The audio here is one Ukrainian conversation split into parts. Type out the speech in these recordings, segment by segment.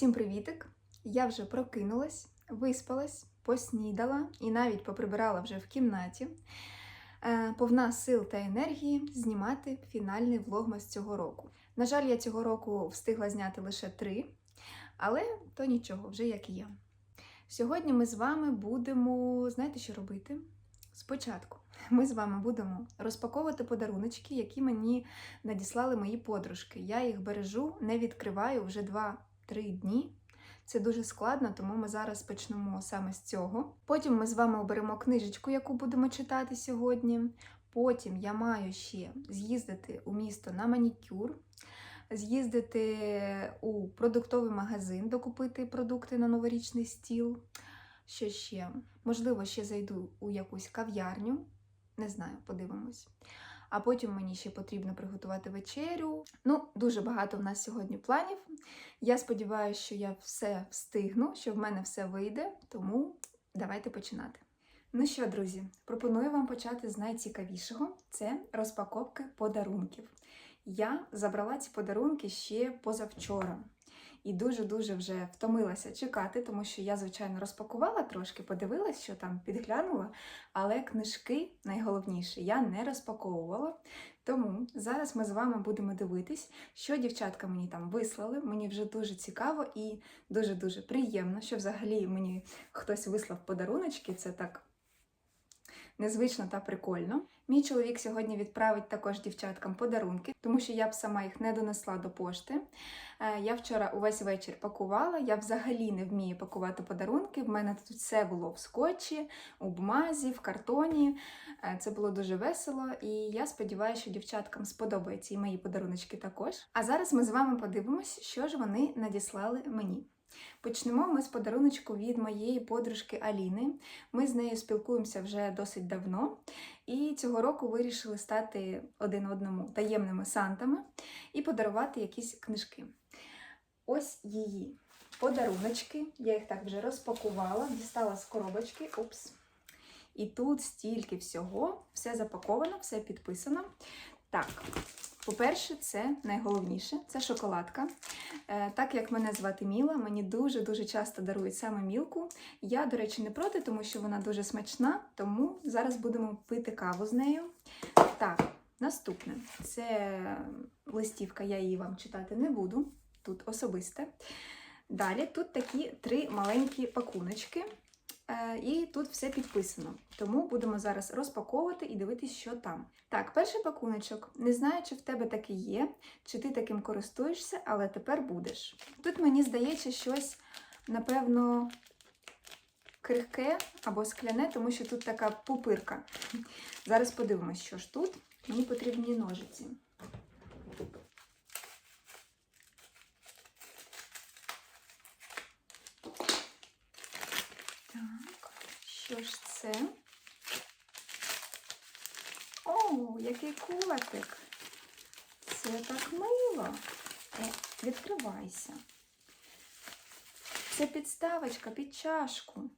Усім привітик! Я вже прокинулась, виспалась, поснідала і навіть поприбирала вже в кімнаті. Е, Повна сил та енергії знімати фінальний влогмас цього року. На жаль, я цього року встигла зняти лише три, але то нічого, вже як є. Сьогодні ми з вами будемо, знаєте, що робити? Спочатку ми з вами будемо розпаковувати подаруночки, які мені надіслали мої подружки. Я їх бережу, не відкриваю вже 2-3 дні. Це дуже складно, тому ми зараз почнемо саме з цього. Потім ми з вами оберемо книжечку, яку будемо читати сьогодні. Потім я маю ще з'їздити у місто на манікюр, з'їздити у продуктовий магазин, докупити продукти на новорічний стіл. Що ще? Можливо, ще зайду у якусь кав'ярню. Не знаю, подивимось. А потім мені ще потрібно приготувати вечерю. Ну, дуже багато в нас сьогодні планів. Я сподіваюся, що я все встигну, що в мене все вийде, тому давайте починати. Ну що, друзі, пропоную вам почати з найцікавішого це розпаковки подарунків. Я забрала ці подарунки ще позавчора. І дуже-дуже вже втомилася чекати, тому що я, звичайно, розпакувала трошки, подивилась, що там підглянула, але книжки найголовніше я не розпаковувала. Тому зараз ми з вами будемо дивитись, що дівчатка мені там вислали. Мені вже дуже цікаво і дуже-дуже приємно, що взагалі мені хтось вислав подаруночки. Це так незвично та прикольно. Мій чоловік сьогодні відправить також дівчаткам подарунки, тому що я б сама їх не донесла до пошти. Е, Я вчора увесь вечір пакувала. Я взагалі не вмію пакувати подарунки. В мене тут все було в скотчі, у бумазі, в картоні. Е, Це було дуже весело, і я сподіваюся, що дівчаткам сподобаються і мої подаруночки також. А зараз ми з вами подивимось, що ж вони надіслали мені. Почнемо ми з подаруночку від моєї подружки Аліни. Ми з нею спілкуємося вже досить давно, і цього року вирішили стати один одному таємними сантами і подарувати якісь книжки. Ось її подаруночки. Я їх так вже розпакувала, дістала з коробочки. Упс. І тут стільки всього, все запаковано, все підписано. Так, по-перше, це найголовніше це шоколадка. Е, Так як мене звати Міла, мені дуже-дуже часто дарують саме мілку. Я, до речі, не проти, тому що вона дуже смачна, тому зараз будемо пити каву з нею. Так, наступне це листівка, я її вам читати не буду. Тут особисте. Далі тут такі три маленькі пакуночки. Е, І тут все підписано. Тому будемо зараз розпаковувати і дивитися, що там. Так, перший пакуночок. Не знаю, чи в тебе таке є, чи ти таким користуєшся, але тепер будеш. Тут мені здається щось, напевно, крихке або скляне, тому що тут така пупирка. Зараз подивимось, що ж тут. Мені потрібні ножиці. Так, що ж це? О, який котик! Це так мило. Е, відкривайся. Це підставочка під чашку.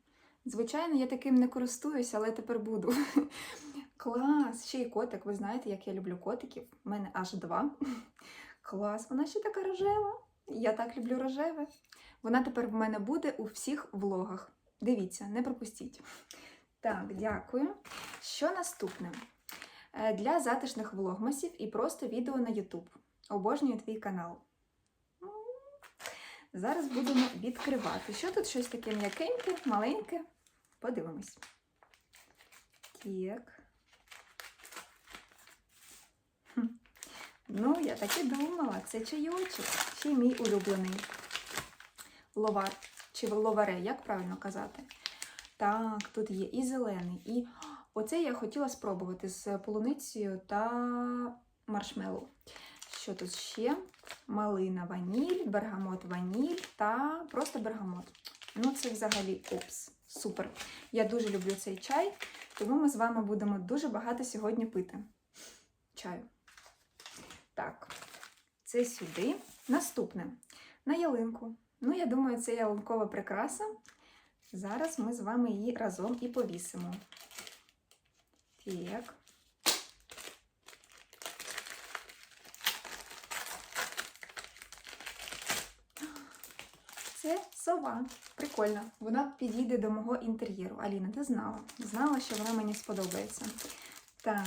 Звичайно, я таким не користуюся, але тепер буду. Клас! Ще й котик. Ви знаєте, як я люблю котиків. У мене аж два. Клас, вона ще така рожева. Я так люблю рожеве. Вона тепер в мене буде у всіх влогах. Дивіться, не пропустіть. Так, дякую. Що наступне? Е, Для затишних влогмасів і просто відео на YouTube. Обожнюю твій канал. Зараз будемо відкривати. Що тут щось таке м'якеньке, маленьке? Подивимось. Так. Ну, я так і думала, це чайочок. Ще й мій улюблений. Ловар. Чи ловаре, як правильно казати? Так, тут є і зелений, і оце я хотіла спробувати з полуницею та маршмеллоу. Що тут ще? Малина ваніль, бергамот ваніль та просто бергамот. Ну, це взагалі опс. Супер. Я дуже люблю цей чай, тому ми з вами будемо дуже багато сьогодні пити. Чаю. Так, це сюди. Наступне. На ялинку. Ну, я думаю, це ялинкова прикраса. Зараз ми з вами її разом і повісимо. Так. Це сова. Прикольно. Вона підійде до мого інтер'єру. Аліна, ти знала. Знала, що вона мені сподобається. Так,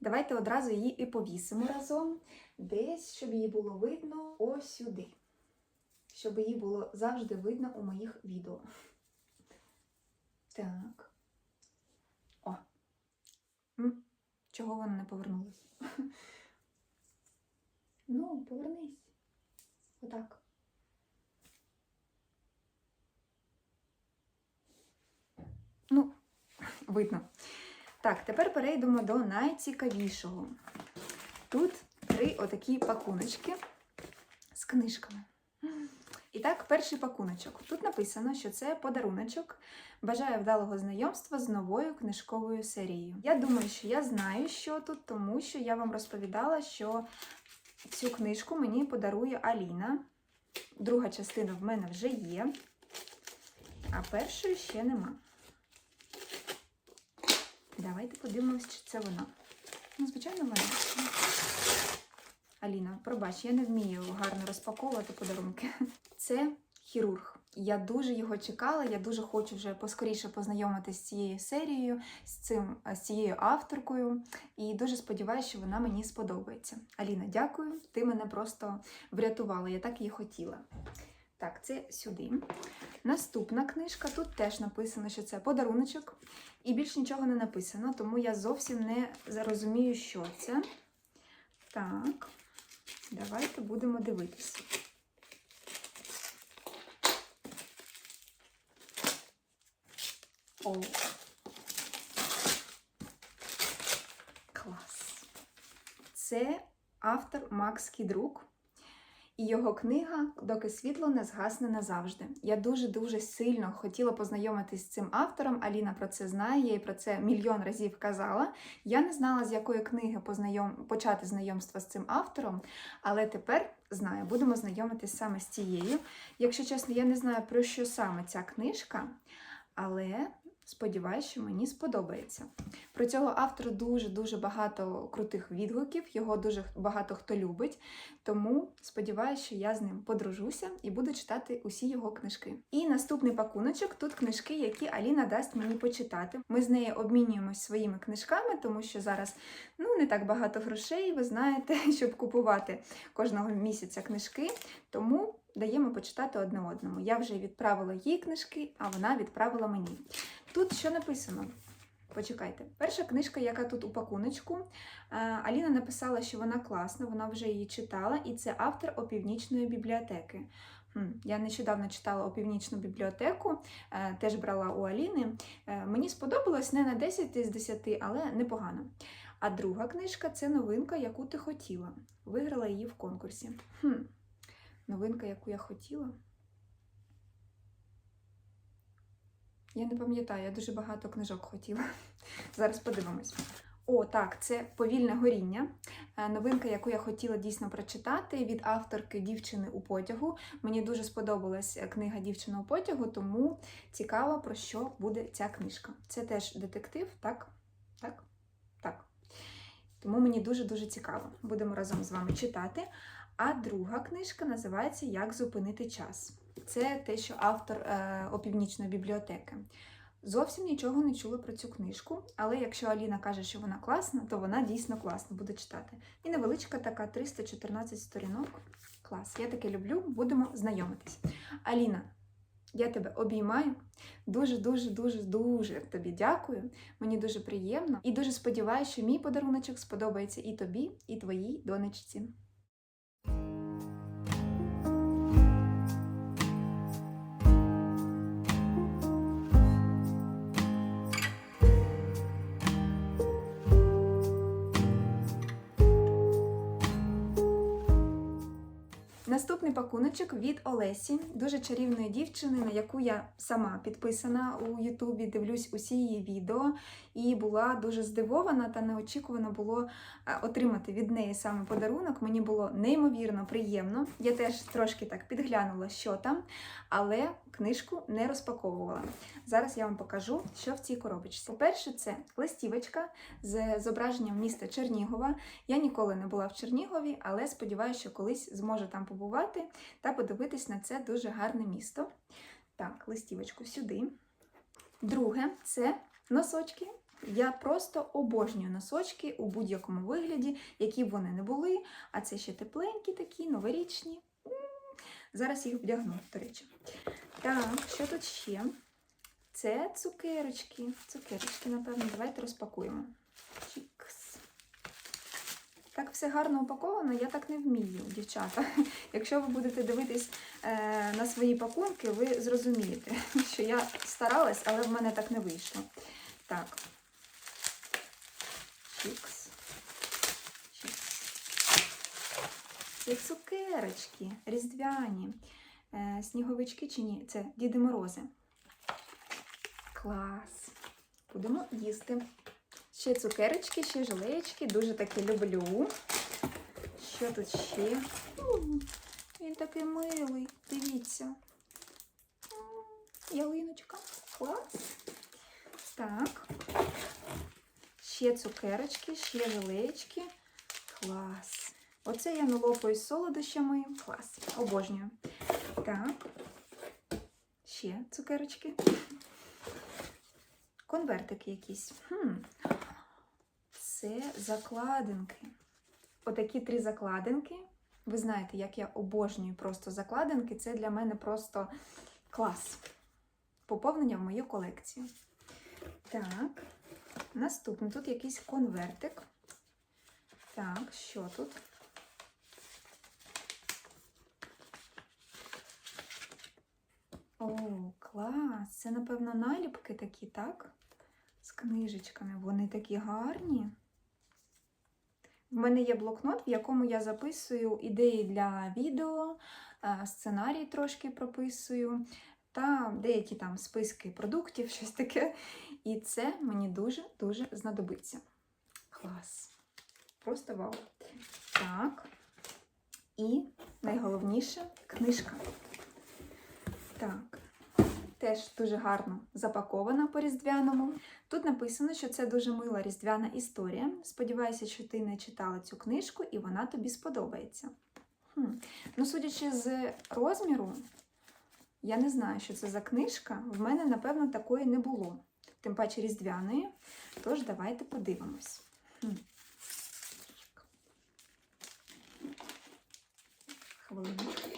давайте одразу її і повісимо разом. Десь, щоб її було видно ось сюди. Щоб її було завжди видно у моїх відео. Так. О. Чого вона не повернулась? Ну, повернись. Отак. Ну, видно. Так, тепер перейдемо до найцікавішого. Тут три отакі пакуночки з книжками. І так, перший пакуночок. Тут написано, що це подаруночок. Бажаю вдалого знайомства з новою книжковою серією. Я думаю, що я знаю, що тут, тому що я вам розповідала, що цю книжку мені подарує Аліна. Друга частина в мене вже є, а першої ще нема. Давайте подивимось, чи це вона. Ну, звичайно, вона. Аліна, пробач, я не вмію гарно розпаковувати подарунки. Це хірург. Я дуже його чекала, я дуже хочу вже поскоріше познайомитися з цією серією, з цим з цією авторкою, і дуже сподіваюся, що вона мені сподобається. Аліна, дякую. Ти мене просто врятувала, я так її хотіла. Так, це сюди. Наступна книжка. Тут теж написано, що це подаруночок, і більш нічого не написано, тому я зовсім не зарозумію, що це. Так, давайте будемо дивитися. О. Клас. Це автор Макс Кідрук. І його книга Доки світло не згасне назавжди. Я дуже-дуже сильно хотіла познайомитись з цим автором. Аліна про це знає, я їй про це мільйон разів казала. Я не знала, з якої книги познайом... почати знайомство з цим автором, але тепер знаю, будемо знайомитись саме з цією. Якщо чесно, я не знаю, про що саме ця книжка, але сподіваюся, що мені сподобається. Про цього автора дуже-дуже багато крутих відгуків, його дуже багато хто любить. Тому сподіваюся, що я з ним подружуся і буду читати усі його книжки. І наступний пакуночок тут книжки, які Аліна дасть мені почитати. Ми з нею обмінюємось своїми книжками, тому що зараз ну не так багато грошей, ви знаєте, щоб купувати кожного місяця книжки. Тому даємо почитати одне одному. Я вже відправила їй книжки, а вона відправила мені. Тут що написано? Почекайте. Перша книжка, яка тут у пакуночку, е, Аліна написала, що вона класна, вона вже її читала, і це автор опівнічної бібліотеки. Я нещодавно читала опівнічну бібліотеку, е, теж брала у Аліни. Е, Мені сподобалось не на 10 із 10, але непогано. А друга книжка це новинка, яку ти хотіла. Виграла її в конкурсі. Хм, Новинка, яку я хотіла. Я не пам'ятаю, я дуже багато книжок хотіла. Зараз подивимось. О, так, це повільне горіння. Е, Новинка, яку я хотіла дійсно прочитати від авторки Дівчини у потягу. Мені дуже сподобалась е, книга Дівчина у потягу, тому цікаво, про що буде ця книжка. Це теж детектив, так? Так? Так. Тому мені дуже-дуже цікаво. Будемо разом з вами читати. А друга книжка називається Як зупинити час. Це те, що автор е, опівнічної бібліотеки. Зовсім нічого не чула про цю книжку, але якщо Аліна каже, що вона класна, то вона дійсно класна, буде читати. І невеличка така 314 сторінок. Клас, я таке люблю, будемо знайомитись. Аліна, я тебе обіймаю. Дуже, дуже, дуже, дуже тобі дякую. Мені дуже приємно і дуже сподіваюся, що мій подаруночок сподобається і тобі, і твоїй донечці. Наступний пакуночок від Олесі, дуже чарівної дівчини, на яку я сама підписана у Ютубі, дивлюсь усі її відео, і була дуже здивована та неочікувано було е, отримати від неї саме подарунок. Мені було неймовірно приємно. Я теж трошки так підглянула, що там, але книжку не розпаковувала. Зараз я вам покажу, що в цій коробочці. По-перше, це листівочка з зображенням міста Чернігова. Я ніколи не була в Чернігові, але сподіваюся, що колись зможу там побувати побувати та подивитись на це дуже гарне місто. Так, листівочку сюди. Друге це носочки. Я просто обожнюю носочки у будь-якому вигляді, які б вони не були. А це ще тепленькі такі, новорічні. Зараз їх вдягну, до речі. Так, що тут ще? Це цукерочки. Цукерочки, напевно, давайте розпакуємо. Так все гарно упаковано, я так не вмію, дівчата. Якщо ви будете дивитись е, на свої пакунки, ви зрозумієте, що я старалась, але в мене так не вийшло. Так. Чікс. Чікс. Це цукерочки різдвяні. Е, сніговички чи ні? Це Діди Морози. Клас. Будемо їсти. Ще цукерочки, ще желеєчки. Дуже таки люблю. Що тут ще? Він такий милий. Дивіться. Ялиночка. Клас. Так. Ще цукерочки, ще желеєчки. Клас. Оце я налопаю з солодощами. Клас. Обожнюю. Так. Ще цукерочки. Конвертики якісь. Хм. Це закладинки. Отакі три закладинки. Ви знаєте, як я обожнюю просто закладинки. Це для мене просто клас. Поповнення в мою колекцію. Так. Наступний тут якийсь конвертик. Так, що тут? О, клас! Це, напевно, наліпки такі, так? З книжечками. Вони такі гарні. В мене є блокнот, в якому я записую ідеї для відео, е, сценарій трошки прописую, та деякі там списки продуктів, щось таке. І це мені дуже-дуже знадобиться. Клас. Просто вау. Так. І найголовніше книжка. Так. Теж дуже гарно запакована по різдвяному. Тут написано, що це дуже мила різдвяна історія. Сподіваюся, що ти не читала цю книжку і вона тобі сподобається. Хм. Ну, судячи з розміру, я не знаю, що це за книжка. В мене, напевно, такої не було. Тим паче різдвяної. Тож давайте подивимось. Хм. Хвилинку.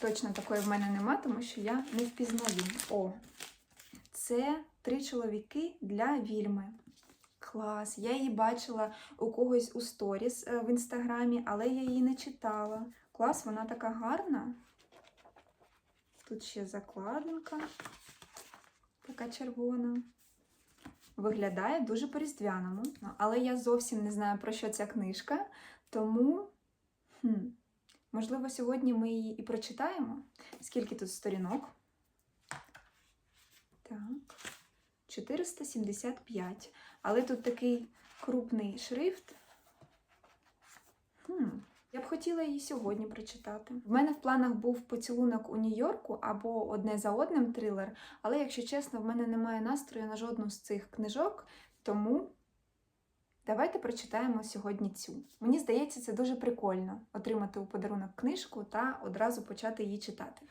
Точно такої в мене нема, тому що я не впізнаю. О, це три чоловіки для вільми. Клас. Я її бачила у когось у сторіс е, в інстаграмі, але я її не читала. Клас, вона така гарна. Тут ще закладинка, така червона. Виглядає дуже по-різдвяному, але я зовсім не знаю, про що ця книжка, тому. Хм. Можливо, сьогодні ми її і прочитаємо. Скільки тут сторінок? Так, 475. Але тут такий крупний шрифт. Хм. Я б хотіла її сьогодні прочитати. В мене в планах був поцілунок у Нью-Йорку або одне за одним трилер, але, якщо чесно, в мене немає настрою на жодну з цих книжок, тому Давайте прочитаємо сьогодні цю. Мені здається, це дуже прикольно отримати у подарунок книжку та одразу почати її читати.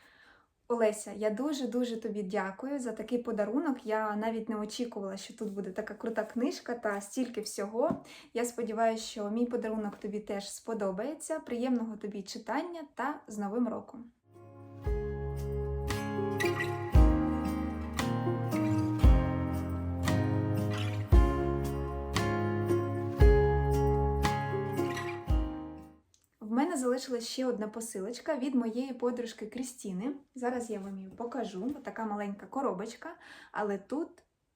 Олеся, я дуже-дуже тобі дякую за такий подарунок. Я навіть не очікувала, що тут буде така крута книжка та стільки всього. Я сподіваюся, що мій подарунок тобі теж сподобається. Приємного тобі читання та з Новим роком! Залишилась ще одна посилочка від моєї подружки Крістіни. Зараз я вам її покажу. Така маленька коробочка, але тут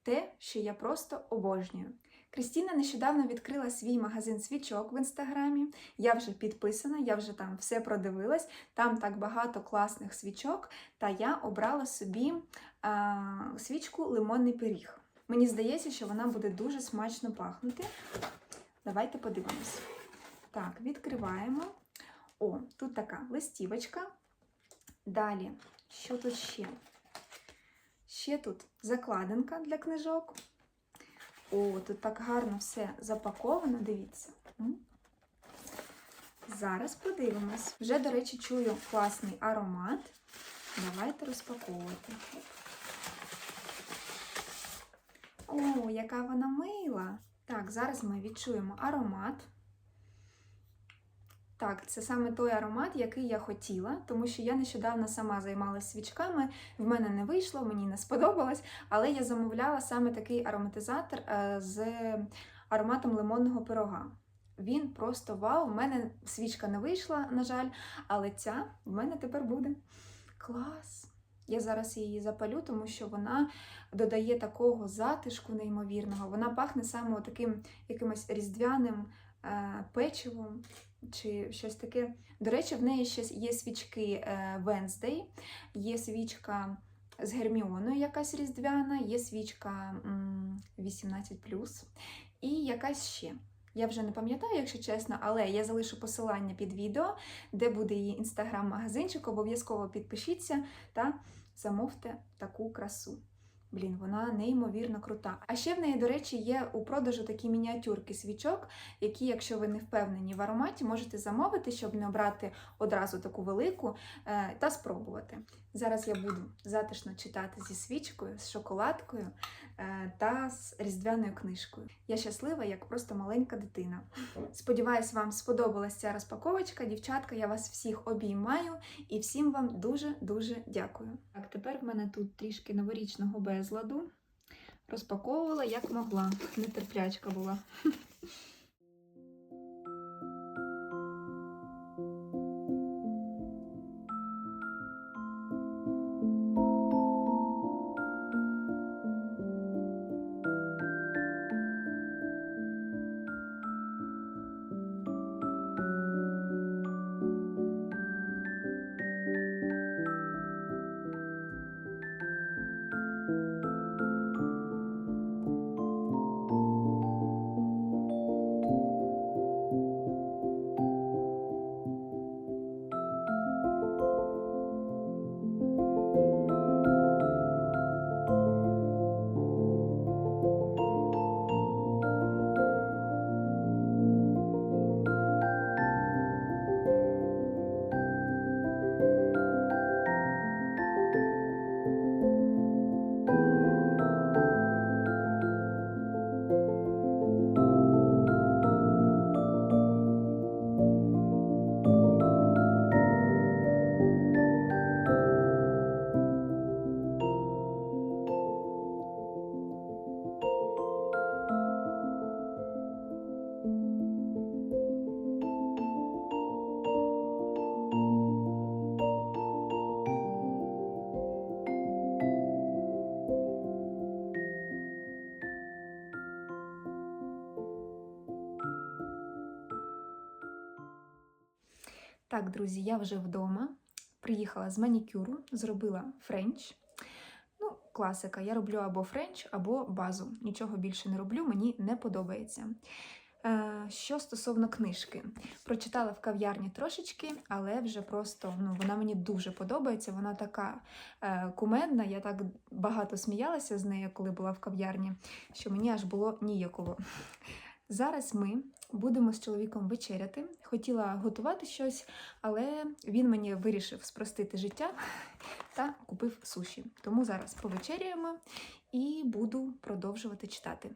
те, що я просто обожнюю. Крістіна нещодавно відкрила свій магазин свічок в інстаграмі. Я вже підписана, я вже там все продивилась. Там так багато класних свічок, та я обрала собі а, свічку лимонний пиріг. Мені здається, що вона буде дуже смачно пахнути. Давайте подивимось. Так, відкриваємо. О, тут така листівочка. Далі, що тут ще? Ще тут закладинка для книжок. О, тут так гарно все запаковано, дивіться. Зараз подивимось. Вже, до речі, чую класний аромат. Давайте розпаковувати. О, яка вона мила! Так, зараз ми відчуємо аромат. Так, це саме той аромат, який я хотіла, тому що я нещодавно сама займалася свічками, в мене не вийшло, мені не сподобалось, але я замовляла саме такий ароматизатор е, з ароматом лимонного пирога. Він просто вау! У мене свічка не вийшла, на жаль, але ця в мене тепер буде. Клас! Я зараз її запалю, тому що вона додає такого затишку неймовірного. Вона пахне саме таким якимось різдвяним е, печивом чи щось таке. До речі, в неї ще є свічки е, Wednesday, є свічка з Герміоною, якась різдвяна, є свічка 18 і якась ще. Я вже не пам'ятаю, якщо чесно, але я залишу посилання під відео, де буде її інстаграм-магазинчик. Обов'язково підпишіться та замовте таку красу. Блін, вона неймовірно крута. А ще в неї, до речі, є у продажу такі мініатюрки свічок, які, якщо ви не впевнені в ароматі, можете замовити, щоб не обрати одразу таку велику е, та спробувати. Зараз я буду затишно читати зі свічкою, з шоколадкою е, та з різдвяною книжкою. Я щаслива, як просто маленька дитина. Сподіваюсь, вам сподобалася ця розпаковочка. Дівчатка, я вас всіх обіймаю і всім вам дуже-дуже дякую. Так, тепер в мене тут трішки новорічного безладу. Розпаковувала як могла. Нетерплячка була. Так, друзі, я вже вдома. Приїхала з манікюру, зробила френч. Ну, класика. Я роблю або френч, або базу. Нічого більше не роблю, мені не подобається. Е, Що стосовно книжки, прочитала в кав'ярні трошечки, але вже просто ну, вона мені дуже подобається. Вона така е, кумедна. Я так багато сміялася з нею, коли була в кав'ярні, що мені аж було ніяково. Зараз ми будемо з чоловіком вечеряти. Хотіла готувати щось, але він мені вирішив спростити життя та купив суші. Тому зараз повечеряємо і буду продовжувати читати.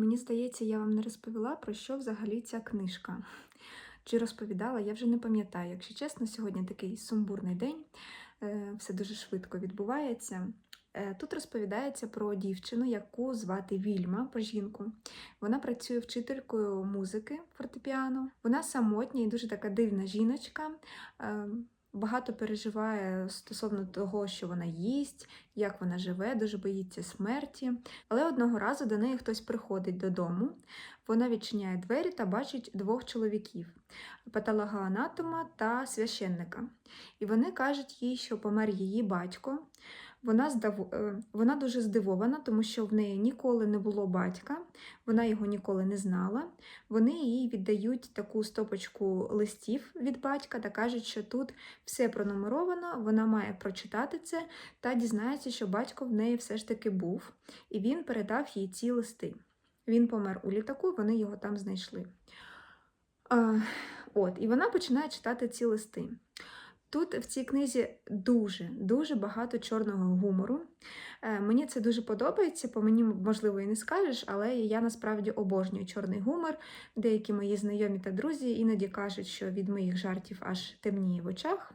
Мені здається, я вам не розповіла, про що взагалі ця книжка. Чи розповідала, я вже не пам'ятаю. Якщо чесно, сьогодні такий сумбурний день, е, все дуже швидко відбувається. Е, Тут розповідається про дівчину, яку звати Вільма, по жінку. Вона працює вчителькою музики фортепіано. Вона самотня і дуже така дивна жіночка. Е, Багато переживає стосовно того, що вона їсть, як вона живе, дуже боїться смерті. Але одного разу до неї хтось приходить додому. Вона відчиняє двері та бачить двох чоловіків патологоанатома та священника. І вони кажуть їй, що помер її батько. Вона, здав... е, вона дуже здивована, тому що в неї ніколи не було батька, вона його ніколи не знала. Вони їй віддають таку стопочку листів від батька та кажуть, що тут все пронумеровано, вона має прочитати це та дізнається, що батько в неї все ж таки був, і він передав їй ці листи. Він помер у літаку, вони його там знайшли. А, от, і вона починає читати ці листи. Тут в цій книзі дуже дуже багато чорного гумору. Е, мені це дуже подобається, по мені, можливо, і не скажеш, але я насправді обожнюю чорний гумор. Деякі мої знайомі та друзі іноді кажуть, що від моїх жартів аж темніє в очах,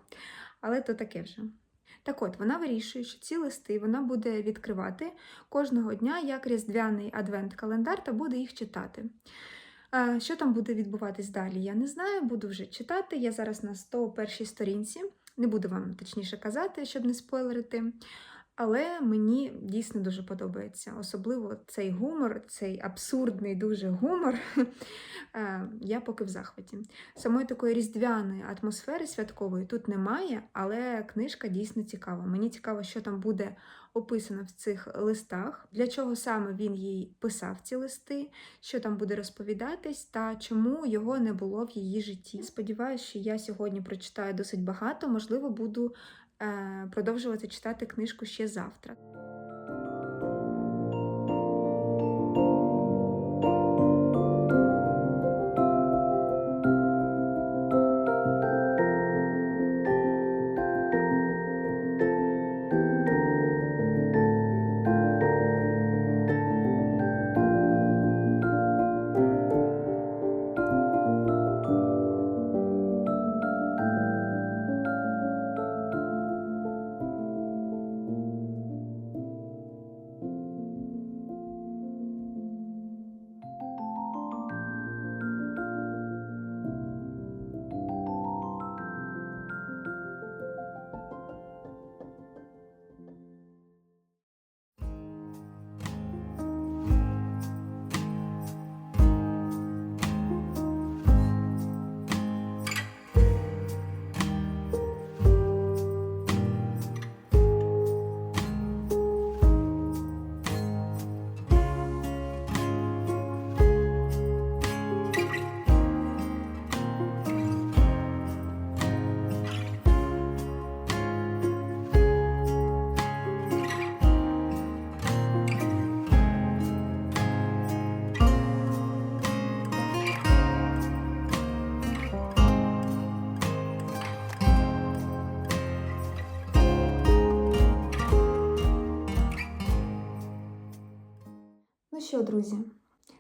але то таке вже. Так от, вона вирішує, що ці листи вона буде відкривати кожного дня як різдвяний адвент-календар та буде їх читати. Що там буде відбуватись далі, я не знаю, буду вже читати. Я зараз на 101 сторінці, не буду вам точніше казати, щоб не спойлерити. Але мені дійсно дуже подобається. Особливо цей гумор, цей абсурдний дуже гумор. Е, Я поки в захваті. Самої такої різдвяної атмосфери святкової тут немає, але книжка дійсно цікава. Мені цікаво, що там буде описано в цих листах, для чого саме він їй писав ці листи, що там буде розповідатись, та чому його не було в її житті. Сподіваюся, що я сьогодні прочитаю досить багато, можливо, буду продовжувати читати книжку ще завтра. Що, друзі,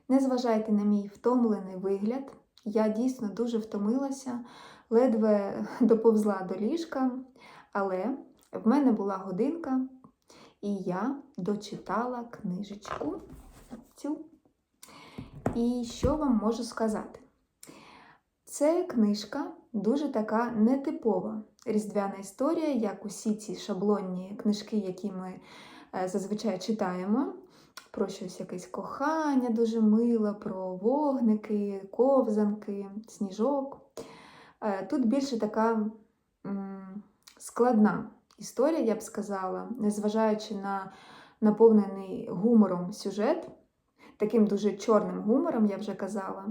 не зважайте на мій втомлений вигляд. Я дійсно дуже втомилася, ледве доповзла до ліжка, але в мене була годинка, і я дочитала книжечку цю. І що вам можу сказати? Це книжка дуже така нетипова різдвяна історія, як усі ці шаблонні книжки, які ми е, зазвичай читаємо про щось якесь кохання дуже миле, про вогники, ковзанки, сніжок. Е, Тут більше така складна історія, я б сказала, незважаючи на наповнений гумором сюжет, таким дуже чорним гумором, я вже казала.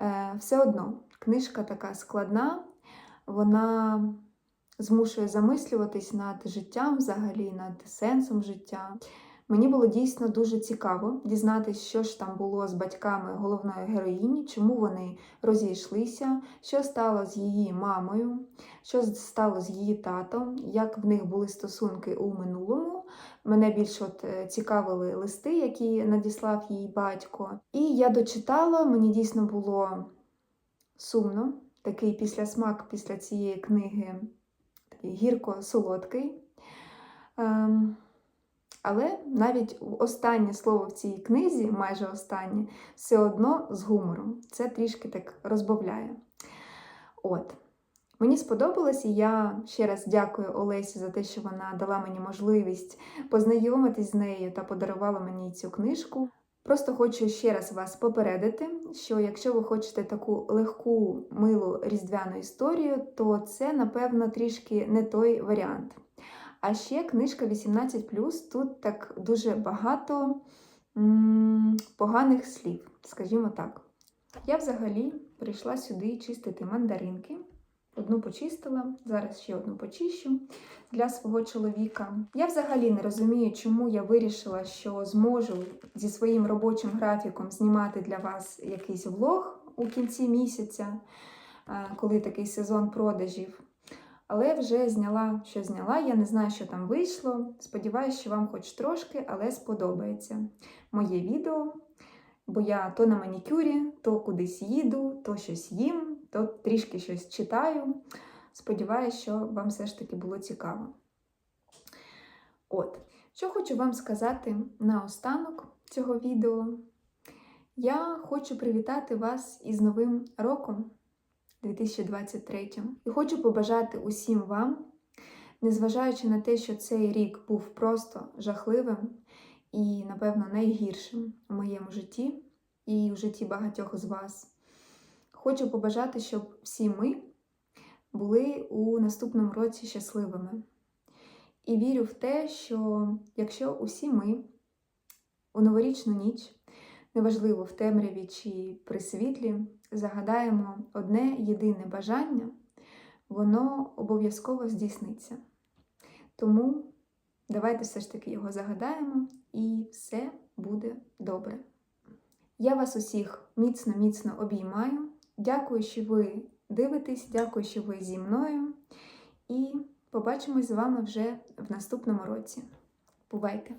Е, Все одно книжка така складна, вона змушує замислюватись над життям, взагалі, над сенсом життя. Мені було дійсно дуже цікаво дізнатися, що ж там було з батьками головної героїні, чому вони розійшлися, що стало з її мамою, що стало з її татом, як в них були стосунки у минулому, Мене більш от е, цікавили листи, які надіслав їй батько. І я дочитала, мені дійсно було сумно. Такий післясмак після цієї книги такий гірко-солодкий. Ем, але навіть останнє слово в цій книзі, майже останнє, все одно з гумором. Це трішки так розбавляє. От. Мені сподобалось, і я ще раз дякую Олесі за те, що вона дала мені можливість познайомитись з нею та подарувала мені цю книжку. Просто хочу ще раз вас попередити, що якщо ви хочете таку легку, милу різдвяну історію, то це, напевно, трішки не той варіант. А ще книжка 18, тут так дуже багато м, поганих слів, скажімо так. Я взагалі прийшла сюди чистити мандаринки. Одну почистила, зараз ще одну почищу для свого чоловіка. Я взагалі не розумію, чому я вирішила, що зможу зі своїм робочим графіком знімати для вас якийсь влог у кінці місяця, е, коли такий сезон продажів. Але вже зняла, що зняла. Я не знаю, що там вийшло. Сподіваюсь, що вам хоч трошки, але сподобається моє відео. Бо я то на манікюрі, то кудись їду, то щось їм, то трішки щось читаю. Сподіваюсь, що вам все ж таки було цікаво. От, що хочу вам сказати наостанок цього відео. Я хочу привітати вас із Новим роком 2023. І хочу побажати усім вам, незважаючи на те, що цей рік був просто жахливим і, напевно, найгіршим у моєму житті і в житті багатьох з вас. Хочу побажати, щоб всі ми були у наступному році щасливими. І вірю в те, що якщо усі ми у новорічну ніч, неважливо в темряві чи при світлі, загадаємо одне єдине бажання, воно обов'язково здійсниться. Тому давайте все ж таки його загадаємо, і все буде добре. Я вас усіх міцно-міцно обіймаю. Дякую, що ви дивитесь, дякую, що ви зі мною. І побачимось з вами вже в наступному році. Бувайте!